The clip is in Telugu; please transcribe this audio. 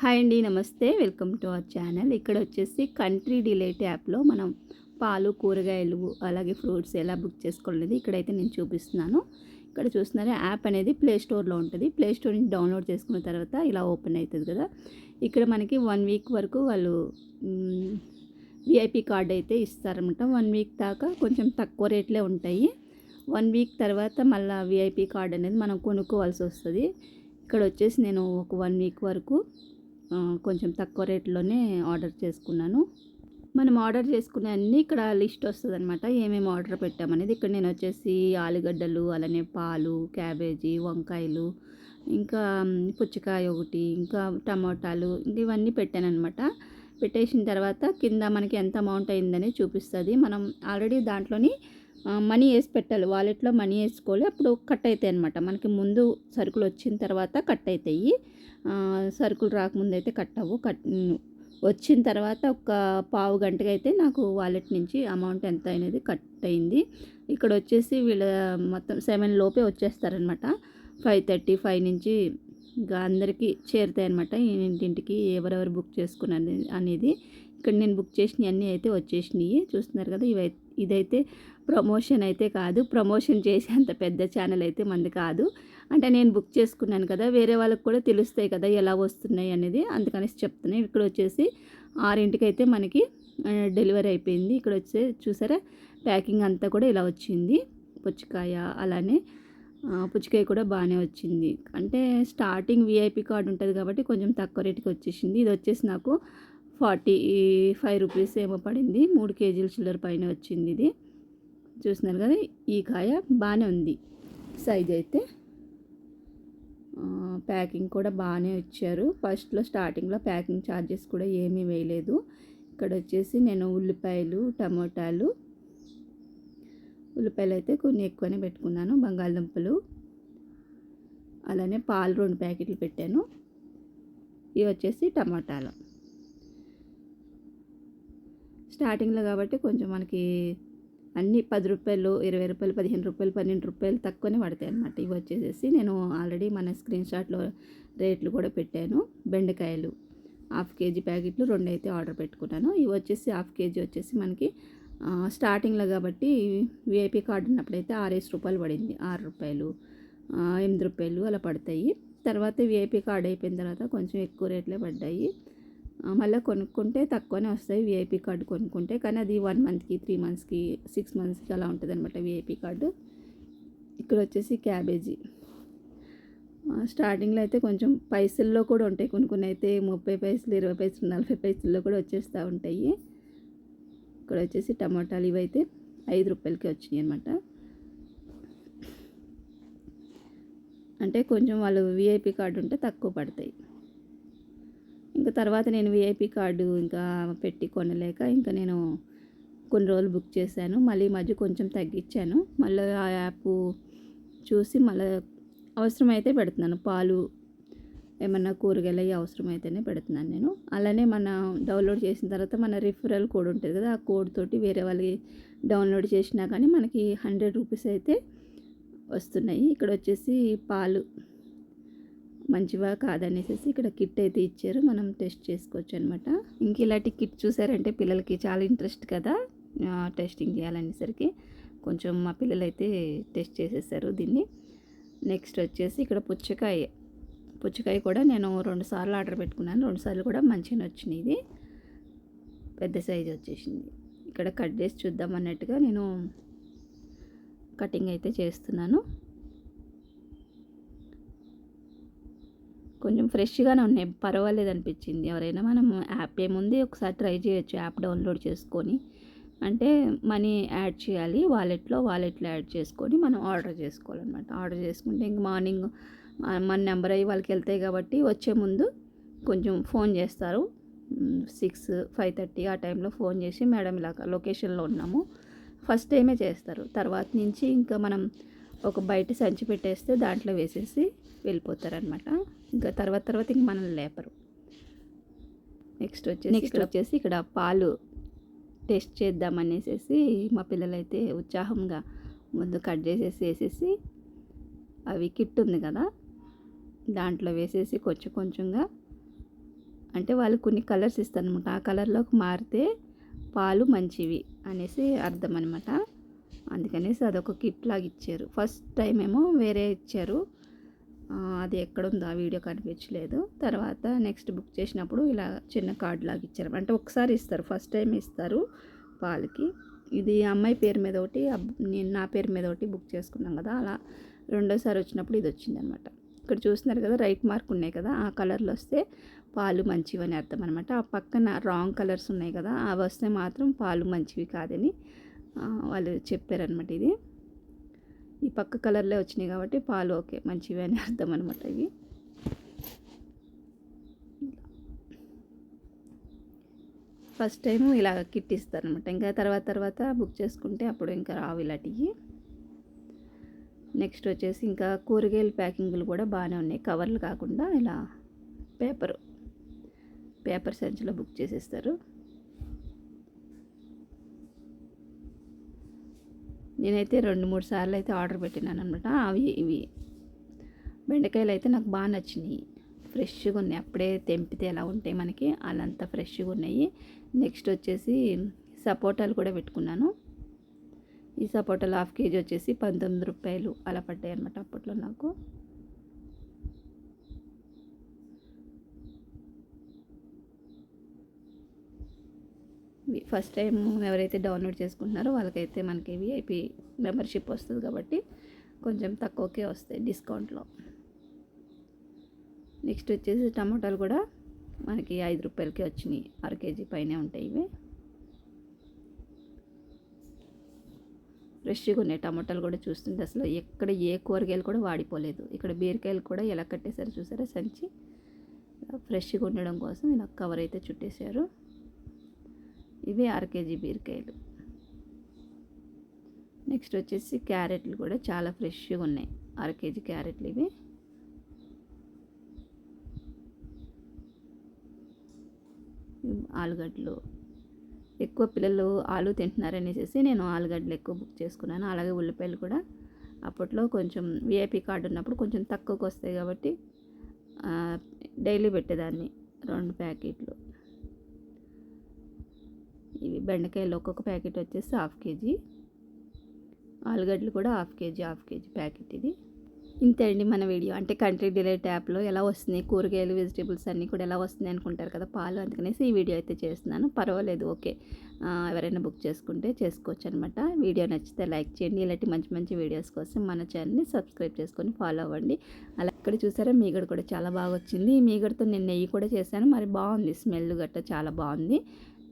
హాయ్ అండి నమస్తే. Welcome to our channel. ఇక్కడ వచ్చేసి కంట్రీ డిలైట్ యాప్లో మనం పాలు కూరగాయలు అలాగే ఫ్రూట్స్ ఎలా బుక్ చేసుకోలేదు ఇక్కడైతే నేను చూపిస్తున్నాను. ఇక్కడ చూస్తున్నారా యాప్ అనేది ప్లే స్టోర్లో ఉంటుంది. ప్లే స్టోర్ నుంచి డౌన్లోడ్ చేసుకున్న తర్వాత ఇలా ఓపెన్ అవుతుంది కదా. ఇక్కడ మనకి వన్ వీక్ వరకు వాళ్ళు విఐపి కార్డ్ అయితే ఇస్తారనమాట వన్ వీక్ దాకా కొంచెం తక్కువ రేట్లే ఉంటాయి. వన్ వీక్ తర్వాత మళ్ళీ విఐపి కార్డ్ అనేది మనం కొనుక్కోవాల్సి వస్తుంది. ఇక్కడ వచ్చేసి నేను ఒక వన్ వీక్ వరకు కొంచెం తక్కువ రేట్లోనే ఆర్డర్ చేసుకున్నాను. మనం ఆర్డర్ చేసుకునే అన్నీ ఇక్కడ లిస్ట్ వస్తుంది అనమాట ఏమేమి ఆర్డర్ పెట్టామనేది. ఇక్కడ నేను వచ్చేసి ఆలుగడ్డలు అలానే పాలు క్యాబేజీ వంకాయలు ఇంకా పుచ్చకాయ ఒకటి ఇంకా టమాటాలు ఇంకా ఇవన్నీ పెట్టాను అనమాట పెట్టేసిన తర్వాత కింద మనకి ఎంత అమౌంట్ అయిందని చూపిస్తుంది. మనం ఆల్రెడీ దాంట్లోని మనీ వేసి పెట్టాలి. వాలెట్లో మనీ వేసుకోవాలి. అప్పుడు కట్ అవుతాయి అనమాట మనకి ముందు సరుకులు వచ్చిన తర్వాత కట్ అవుతాయి సరుకులు రాకముందు అయితే కట్ అవ్వు కట్ వచ్చిన తర్వాత ఒక పావు గంటకైతే అయితే నాకు వాలెట్ నుంచి అమౌంట్ ఎంత అనేది కట్ అయింది ఇక్కడ వచ్చేసి వీళ్ళ మొత్తం సెవెన్ లోపే వచ్చేస్తారనమాట. ఫైవ్ థర్టీ ఫైవ్ నుంచి ఇంకా అందరికీ చేరుతాయి అనమాట ఇంటింటికి ఎవరెవరు బుక్ చేసుకున్నది అనేది. ఇక్కడ నేను బుక్ చేసినవి అన్నీ అయితే వచ్చేసినాయి. చూస్తున్నారు కదా ఇవై ఇదైతే ప్రమోషన్ అయితే కాదు. ప్రమోషన్ చేసే అంత పెద్ద ఛానల్ అయితే మంది కాదు. అంటే నేను బుక్ చేసుకున్నాను కదా వేరే వాళ్ళకి కూడా తెలుస్తాయి కదా ఎలా వస్తున్నాయి అనేది అందుకనేసి చెప్తున్నాను ఇక్కడ వచ్చేసి ఆరింటికి అయితే మనకి డెలివరీ అయిపోయింది. ఇక్కడ వచ్చే చూసారా ప్యాకింగ్ అంతా కూడా ఇలా వచ్చింది. పుచ్చకాయ అలానే పుచ్చకాయ కూడా బాగానే వచ్చింది. అంటే స్టార్టింగ్ విఐపి కార్డు ఉంటుంది కాబట్టి కొంచెం తక్కువ రేటుకి వచ్చేసింది. ఇది వచ్చేసి నాకు ఫార్టీ ఫైవ్ రూపీస్ ఏమో పడింది. మూడు కేజీల చిల్లర పైన వచ్చింది ఇది. చూస్తున్నారు కదా ఈ కాయ బాగానే ఉంది. సైజ్ అయితే ప్యాకింగ్ కూడా బాగానే ఇచ్చారు. ఫస్ట్లో స్టార్టింగ్లో ప్యాకింగ్ ఛార్జెస్ కూడా ఏమీ వేయలేదు. ఇక్కడ వచ్చేసి నేను ఉల్లిపాయలు టమోటాలు ఉల్లిపాయలు అయితే కొన్ని ఎక్కువనే పెట్టుకున్నాను బంగాళదుంపలు. అలానే పాలు రెండు ప్యాకెట్లు పెట్టాను. ఇవి వచ్చేసి టమాటాలు. స్టార్టింగ్లో కాబట్టి కొంచెం మనకి అన్ని పది రూపాయలు ఇరవై రూపాయలు పదిహేను రూపాయలు పన్నెండు రూపాయలు తక్కువనే పడతాయి అనమాట ఇవి వచ్చేసేసి నేను ఆల్రెడీ మన స్క్రీన్ షాట్లో రేట్లు కూడా పెట్టాను. బెండకాయలు హాఫ్ కేజీ ప్యాకెట్లు రెండు అయితే ఆర్డర్ పెట్టుకున్నాను. ఇవి వచ్చేసి హాఫ్ కేజీ వచ్చేసి మనకి స్టార్టింగ్లో కాబట్టి విఐపీ కార్డు ఉన్నప్పుడైతే ఆరేసి రూపాయలు పడింది. ఆరు రూపాయలు ఎనిమిది రూపాయలు అలా పడతాయి. తర్వాత విఐపీ కార్డు అయిపోయిన తర్వాత కొంచెం ఎక్కువ రేట్లే పడ్డాయి. మళ్ళీ కొనుక్కుంటే తక్కువనే వస్తాయి విఐపి కార్డు కొనుక్కుంటే. కానీ అది వన్ మంత్కి త్రీ మంత్స్కి సిక్స్ మంత్స్కి అలా ఉంటుంది అనమాట విఐపి కార్డు. ఇక్కడ వచ్చేసి క్యాబేజీ. స్టార్టింగ్లో అయితే కొంచెం పైసల్లో కూడా ఉంటాయి. కొన్ని కొన్ని అయితే ముప్పై పైసలు ఇరవై పైసలు నలభై పైసల్లో కూడా వచ్చేస్తూ ఉంటాయి. ఇక్కడ వచ్చేసి టమాటాలు ఇవైతే ఐదు రూపాయలకి వచ్చినాయి అనమాట అంటే కొంచెం వాళ్ళు విఐపి కార్డు ఉంటే తక్కువ పడతాయి. ఇంకా తర్వాత నేను విఐపి కార్డు ఇంకా పెట్టి కొనలేక ఇంకా నేను కొన్ని రోజులు బుక్ చేశాను. మళ్ళీ మధ్య కొంచెం తగ్గించాను. మళ్ళీ ఆ యాప్ చూసి మళ్ళీ అవసరమైతే పెడుతున్నాను. పాలు ఏమన్నా కూరగాయలు అవి అవసరమైతేనే పెడుతున్నాను నేను. అలానే మన డౌన్లోడ్ చేసిన తర్వాత మన రిఫరల్ కోడ్ ఉంటుంది కదా ఆ కోడ్ తోటి వేరే వాళ్ళకి డౌన్లోడ్ చేసినా కానీ మనకి హండ్రెడ్ రూపీస్ అయితే వస్తున్నాయి. ఇక్కడ వచ్చేసి పాలు మంచివా కాదనేసి ఇక్కడ కిట్ అయితే ఇచ్చారు. మనం టెస్ట్ చేసుకోవచ్చు అనమాట ఇంక ఇలాంటి కిట్ చూసారంటే పిల్లలకి చాలా ఇంట్రెస్ట్ కదా టెస్టింగ్ చేయాలనేసరికి. కొంచెం మా పిల్లలు అయితే టెస్ట్ చేసేసారు దీన్ని. నెక్స్ట్ వచ్చేసి ఇక్కడ పుచ్చకాయ. పుచ్చకాయ కూడా నేను రెండు సార్లు ఆర్డర్ పెట్టుకున్నాను. రెండు సార్లు కూడా మంచిగా వచ్చినాయి ఇది. పెద్ద సైజ్ వచ్చేసింది. ఇక్కడ కట్ చేసి చూద్దాం అన్నట్టుగా నేను కటింగ్ అయితే చేస్తున్నాను. కొంచెం ఫ్రెష్గానే ఉన్నాయి. పర్వాలేదు అనిపించింది. ఎవరైనా మనం యాప్ ఏముంది ఒకసారి ట్రై చేయొచ్చు. యాప్ డౌన్లోడ్ చేసుకొని అంటే మనీ యాడ్ చేయాలి. వాలెట్లో వాలెట్లో యాడ్ చేసుకొని మనం ఆర్డర్ చేసుకోవాలన్నమాట. ఆర్డర్ చేసుకుంటే ఇంక మార్నింగ్ మన నెంబర్ అయ్యి వాళ్ళకి వెళ్తాయి కాబట్టి వచ్చే ముందు కొంచెం ఫోన్ చేస్తారు. సిక్స్ ఫైవ్ థర్టీ ఆ టైంలో ఫోన్ చేసి మేడం ఇలా లొకేషన్లో ఉన్నాము. ఫస్ట్ టైమే చేస్తారు. తర్వాత నుంచి ఇంకా మనం ఒక బయట సంచి పెట్టేస్తే దాంట్లో వేసేసి వెళ్ళిపోతారనమాట ఇంకా తర్వాత తర్వాత ఇంక మనల్ని లేపరు. నెక్స్ట్ వచ్చేసి నెక్స్ట్ వచ్చేసి ఇక్కడ పాలు టెస్ట్ చేద్దామనేసి మా పిల్లలైతే ఉత్సాహంగా ముందు కట్ చేసేసి వేసేసి అవి కిట్ ఉంది కదా దాంట్లో వేసేసి కొంచెం కొంచెంగా అంటే వాళ్ళు కొన్ని కలర్స్ ఇస్తారనమాట ఆ కలర్లోకి మారితే పాలు మంచివి అనేసి అర్థం అనమాట అందుకనేసి అదొక కిట్ లాగా ఇచ్చారు. ఫస్ట్ టైం ఏమో వేరే ఇచ్చారు. అది ఎక్కడుందో ఆ వీడియో కనిపించలేదు. తర్వాత నెక్స్ట్ బుక్ చేసినప్పుడు ఇలా చిన్న కార్డు లాగా ఇచ్చారు. అంటే ఒకసారి ఇస్తారు ఫస్ట్ టైం ఇస్తారు పాలకి ఇది అమ్మాయి పేరు మీద ఒకటి నేను నా పేరు మీద ఒకటి బుక్ చేసుకున్నాం కదా అలా రెండోసారి వచ్చినప్పుడు ఇది వచ్చిందనమాట. ఇక్కడ చూస్తున్నారు కదా రైట్ మార్క్ ఉన్నాయి కదా ఆ కలర్లో వస్తే పాలు మంచివి అని అర్థం అనమాట ఆ పక్కన రాంగ్ కలర్స్ ఉన్నాయి కదా అవి వస్తే మాత్రం పాలు మంచివి కాదని వాళ్ళు చెప్పారనమాట ఇది. ఈ పక్క కలర్లే వచ్చినాయి కాబట్టి పాలు ఓకే మంచివి అని అర్థం అనమాట ఇవి. ఫస్ట్ టైం ఇలా కిట్ ఇస్తారనమాట ఇంకా తర్వాత తర్వాత బుక్ చేసుకుంటే అప్పుడు ఇంకా రావు ఇలాంటివి. నెక్స్ట్ వచ్చేసి ఇంకా కూరగాయల ప్యాకింగ్లు కూడా బాగానే ఉన్నాయి. కవర్లు కాకుండా ఇలా పేపరు పేపర్ సంచిలో బుక్ చేసేస్తారు. నేనైతే రెండు మూడు సార్లు అయితే ఆర్డర్ పెట్టినాను అనమాట అవి ఇవి బెండకాయలు అయితే నాకు బాగా నచ్చినాయి. ఫ్రెష్గా ఉన్నాయి అప్పుడే తెంపితే ఎలా ఉంటాయి మనకి? అలాంత ఫ్రెష్గా ఉన్నాయి నెక్స్ట్ వచ్చేసి సపోటాలు కూడా పెట్టుకున్నాను. ఈ సపోటాలు హాఫ్ కేజీ వచ్చేసి పంతొమ్మిది రూపాయలు అలా పడ్డాయి అనమాట అప్పట్లో నాకు. ఫస్ట్ టైం ఎవరైతే డౌన్లోడ్ చేసుకుంటున్నారో వాళ్ళకైతే మనకి విఐపి మెంబర్షిప్ వస్తుంది కాబట్టి కొంచెం తక్కువకే వస్తాయి డిస్కౌంట్లో. నెక్స్ట్ వచ్చేసి టమాటాలు కూడా మనకి ఐదు రూపాయలకి వచ్చినాయి. అర కేజీ పైనే ఉంటాయి ఇవి. ఫ్రెష్గా ఉన్నాయి టమాటాలు కూడా చూస్తుంటే అసలు ఎక్కడ ఏ కూరగాయలు కూడా వాడిపోలేదు. ఇక్కడ బీరకాయలు కూడా ఎలా కట్టేశారు చూసారా సంచి? ఫ్రెష్గా ఉండడం కోసం ఇలా కవర్ అయితే చుట్టేశారు. ఇవి అర కేజీ బీరకాయలు. నెక్స్ట్ వచ్చేసి క్యారెట్లు కూడా చాలా ఫ్రెష్గా ఉన్నాయి. అర కేజీ క్యారెట్లు ఇవి. ఆలుగడ్డలు. ఎక్కువ పిల్లలు ఆలు తింటున్నారనేసి నేను ఆలుగడ్డలు ఎక్కువ బుక్ చేసుకున్నాను. అలాగే ఉల్లిపాయలు కూడా అప్పట్లో కొంచెం విఐపి కార్డు ఉన్నప్పుడు కొంచెం తక్కువకి వస్తాయి కాబట్టి డైలీ పెట్టేదాన్ని. రెండు ప్యాకెట్లు. ఇవి బెండకాయలు ఒక్కొక్క ప్యాకెట్ వచ్చేసి హాఫ్ కేజీ. ఆలుగడ్డలు కూడా half KG half KG packet ఇది. ఇంతే అండి మన వీడియో. అంటే కంట్రీ డిలైట్ యాప్లో ఎలా వస్తున్నాయి కూరగాయలు వెజిటేబుల్స్ అన్నీ కూడా ఎలా వస్తున్నాయి అనుకుంటారు కదా పాలు అందుకనేసి ఈ వీడియో అయితే చేస్తున్నాను. పర్వాలేదు ఓకే. ఎవరైనా బుక్ చేసుకుంటే చేసుకోవచ్చు అనమాట వీడియో నచ్చితే లైక్ చేయండి. ఇలాంటి మంచి మంచి వీడియోస్ కోసం మన ఛానల్ని సబ్స్క్రైబ్ చేసుకొని ఫాలో అవ్వండి. అలా ఇక్కడ చూసారా మీగడ కూడా చాలా బాగా వచ్చింది. ఈ మీగడతో నేను నెయ్యి కూడా చేశాను. మరి బాగుంది స్మెల్ గట్ట చాలా బాగుంది.